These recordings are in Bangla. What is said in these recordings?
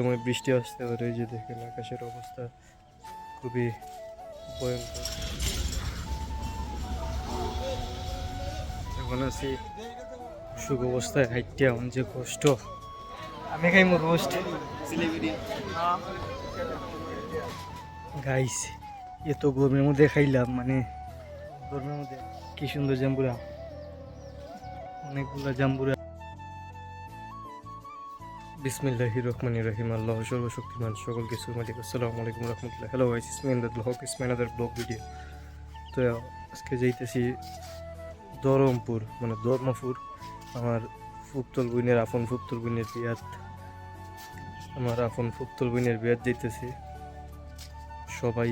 সময় বৃষ্টি আসতে পারে যে দেখেন আকাশের অবস্থা খুবই ভয়ঙ্কর। এখন আছি সুখ অবস্থায়, হাইটে এমন যে কষ্ট। আমি খাই খাইমু রোস্ট গাইস, এত গরমের মধ্যে খাইলাম মানে গরমের মধ্যে কি সুন্দর জাম্বুরা। অনেকগুলা জাম্বুরা বিসমিল্লাহির রহমানির রহিম। আল্লাহ সর্বশক্তিমান সকল কিছুর মালিক আসসালামু আলাইকুম রহমতুল্লাহ। Hello guys Ismain Dadul Haq Ismain other blog video তো আজকে যাইতেছি ধরমপুর মানে ধর্মপুর। আমার ফুকতল বইনের, আপন ফুকতল বইনের বিয়াত। আমার আপন ফুকতল বইনের বিয়াত যাইতেছি। সবাই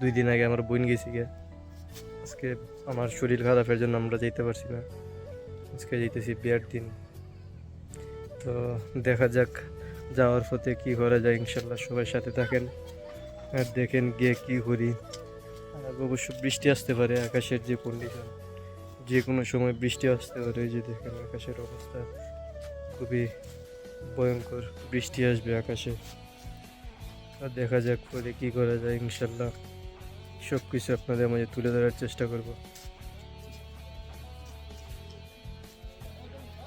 দুই দিন আগে আমার বোন গেছি গে আজকে আমার শরীর খারাপের জন্য আমরা যাইতে পারছি না। আজকে যাইতেছি বিয়ার দিন। তো দেখা যাক যাওয়ার পথে কি করা যায়। ইনশাল্লাহ সবাই সাথে থাকেন আর দেখেন গিয়ে কি করি। আর অবশ্য বৃষ্টি আসতে পারে আকাশের যে কন্ডিশন যে কোনো সময় বৃষ্টি আসতে পারে এই যে দেখেন আকাশের অবস্থা। খুবই ভয়ঙ্কর বৃষ্টি আসবে আকাশে। আর দেখা যাক পরে কি করা যায় ইনশাল্লাহ সব কিছু আপনাদের মাঝে তুলে ধরার চেষ্টা করব।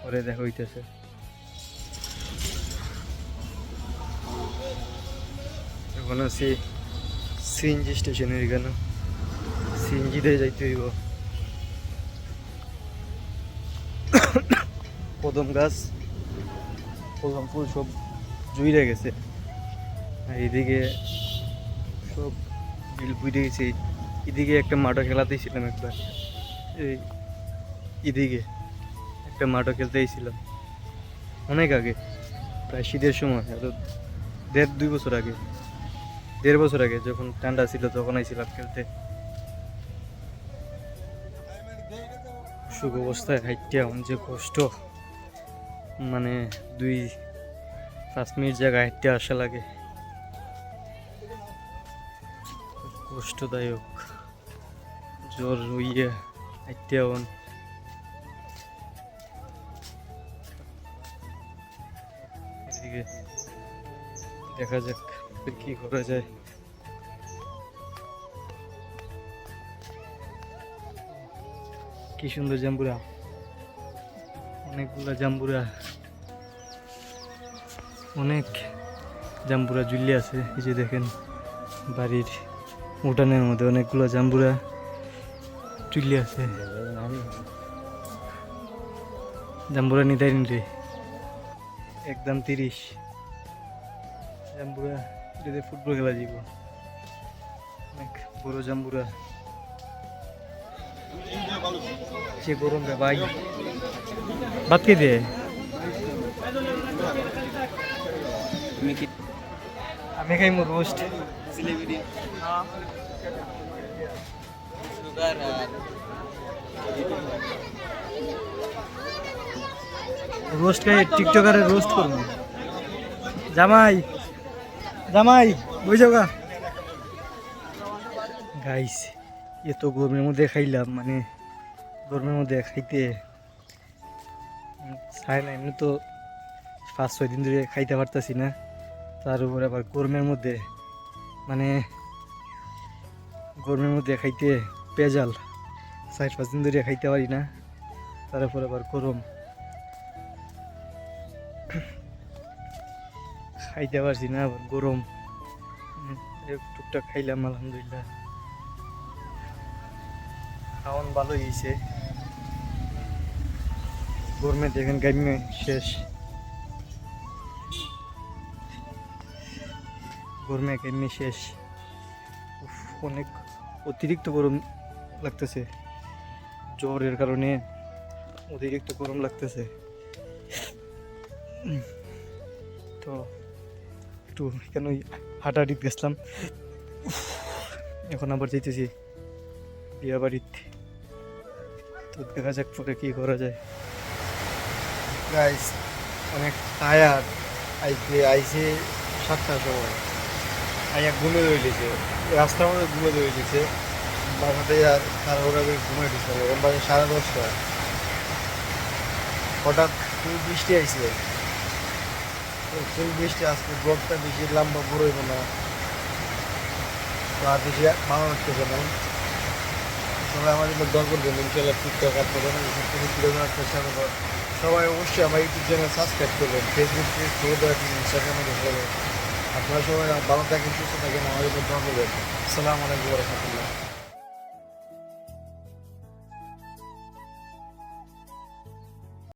পরে দেখা হইতেছে। এখন আছি সিএনজি স্টেশনের এখানে। সিএনজিতে যাইতে হইব। কদম গাছ কদম ফুল সব জুইরে গেছে। আর এদিকে সব বিল বুঝে গেছে। এদিকে একটা মাঠও খেলাতেই ছিলাম একবার। এই এদিকে একটা মাঠও খেলতেই ছিলাম। অনেক আগে, প্রায় শীতের সময় এত দেড় দুই বছর আগে। দেড় বছর আগে যখন ঠান্ডা ছিল, তখন আইছিলাম খেলতে। সুখ অবস্থায় হাইটে এমন যে কষ্ট মানে দুই পাঁচ মিনিট জায়গায় হাইটে আসা লাগে। কষ্টদায়ক, জ্বর ইয়ে হাইটে এমন দেখা যাক। কি করা যায়? কি সুন্দর জাম্বুরা। অনেকগুলা জাম্বুরা। অনেক জাম্বুরা ঝুলিয়ে আছে, এই যে দেখেন বাড়ির উঠানের মধ্যে অনেকগুলো জাম্বুরা ঝুলিয়ে আছে। জাম্বুরা নিতাই রে। একদম তিরিশ। জাম্বুরা এটাতে ফুটবল খেলা যাব অনেক বড় জাম্বুরা। সে গরম রে ভাই। ভাত কে দে? আমি খাইমু রোস্ট রোস্ট খাই টিকটকারে রোস্ট করব। জামাই। জামাই বুঝ গাইস এ তো গরমের মধ্যে খাইলাম মানে গরমের মধ্যে খাইতে চাই না, এমনি তো পাঁচ ছয় দিন ধরে খাইতে পারতাছি না। তার উপরে আবার গরমের মধ্যে মানে গরমের মধ্যে খাইতে পেজাল চার পাঁচ দিন ধরে খাইতে পারি না, তার উপর আবার গরম। খাইতে পারছি না, আবার গরম। টুকটাক খাইলাম, আলহামদুলিল্লাহ। খাওয়ান ভালো হয়েছে গরমে দেখেন গাইমে শেষ। গরমে গাইমে শেষ। অনেক অতিরিক্ত গরম লাগতেছে। জ্বরের কারণে অতিরিক্ত গরম লাগতেছে। তো একটু কেন হাঁটাহাঁটি গেছিলাম এখন আবার যেতেছি বিয়া বাড়িতে। তো দেখা যাক পরে কী করা যায়। গাইস অনেক টায়ার আইতে আইসে সাতটার সময়। আইয়া ঘুমে রয়েছে রাস্তার মধ্যে ঘুমে রয়েছে বাসাতে আর তাড়াহুড়া করে ঘুমে দিচ্ছে এখন বাজে সাড়ে দশটা। হঠাৎ বৃষ্টি আইছে। ফুল বৃষ্টি আজকে ব্লগটা বেশি লম্বা হইব না। আর বেশি ভালো লাগতেছে না। সবাই আমার জন্য দর করবেন ইনশাল্লাহ টিকটক আপনাদের ভিডিও করার চেষ্টা করব। সবাই অবশ্যই আমার ইউটিউব চ্যানেল সাবস্ক্রাইব করবেন ফেসবুক ইনস্টাগ্রামে আপনারা সবাই ভালো থাকেন, সুস্থ থাকেন, আমার জন্য করবেন। আসসালামু আলাইকুম রহমতুল্লাহ।